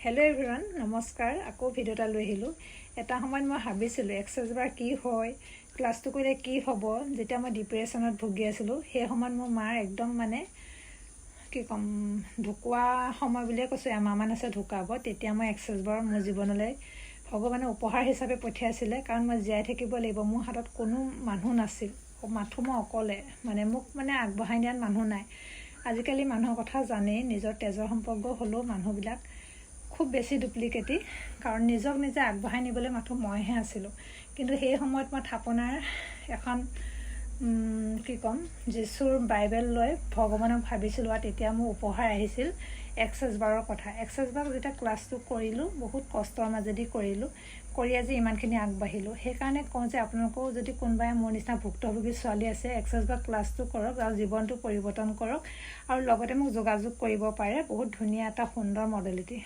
Hello everyone নমস্কাৰ আকৌ video এটা লৈ আহিলোঁ এটা সময়ত মই ভাবিছিলোঁ এক্সাৰচাইজ বাৰ কি হয় ক্লাছটো কৰিলে কি হ'ব যেতিয়া মই ডিপ্ৰেশ্যনত ভুগি আছিলোঁ সেই সময়ত মোৰ মাৰ একদম মানে কি ক'ম ঢুকুৱা সময় বুলিয়ে কৈছোঁ এমাহমান আছে ঢুকাব তেতিয়া মই এক্সাৰচাইজ বাৰ মোৰ জীৱনলৈ ভগৱানে উপহাৰ হিচাপে পঠিয়াইছিলে কাৰণ মই জীয়াই থাকিব লাগিব মোৰ হাতত কোনো মানুহ নাছিল মাথো মই অকলে মানে মোক মানে আগবঢ়াই নিয়াত মানুহ নাই আজিকালি মানুহৰ কথা জানেই নিজৰ তেজৰ সম্পৰ্ক হ'লেও মানুহবিলাক খুব বেছি ডুপ্লিকেটি কাৰণ নিজক নিজে আগবঢ়াই নিবলৈ মাথো মইহে আছিলোঁ। কিন্তু সেই সময়ত মই থাপনাৰ এখন কি ক'ম যীশুৰ বাইবেল লৈ ভগৱানক ভাবিছিলোঁ আৰু তেতিয়া মোৰ উপহাৰ আহিছিল এক্সাৰচাইজ বাৰৰ কথা। এক্সাৰচাইজ বাৰ যেতিয়া ক্লাছটো কৰিলোঁ বহুত কষ্টৰ মাজেদি কৰিলোঁ কৰি আজি ইমানখিনি আগবাঢ়িলোঁ। সেইকাৰণে কওঁ যে আপোনালোকেও যদি কোনোবাই মোৰ নিচিনা ভুক্তভোগী ছোৱালী আছে এক্সাৰচাইজ বাৰ ক্লাছটো কৰক আৰু জীৱনটো পৰিৱৰ্তন কৰক আৰু লগতে মোক যোগাযোগ কৰিব পাৰে বহুত ধুনীয়া এটা সুন্দৰ মডেলিটি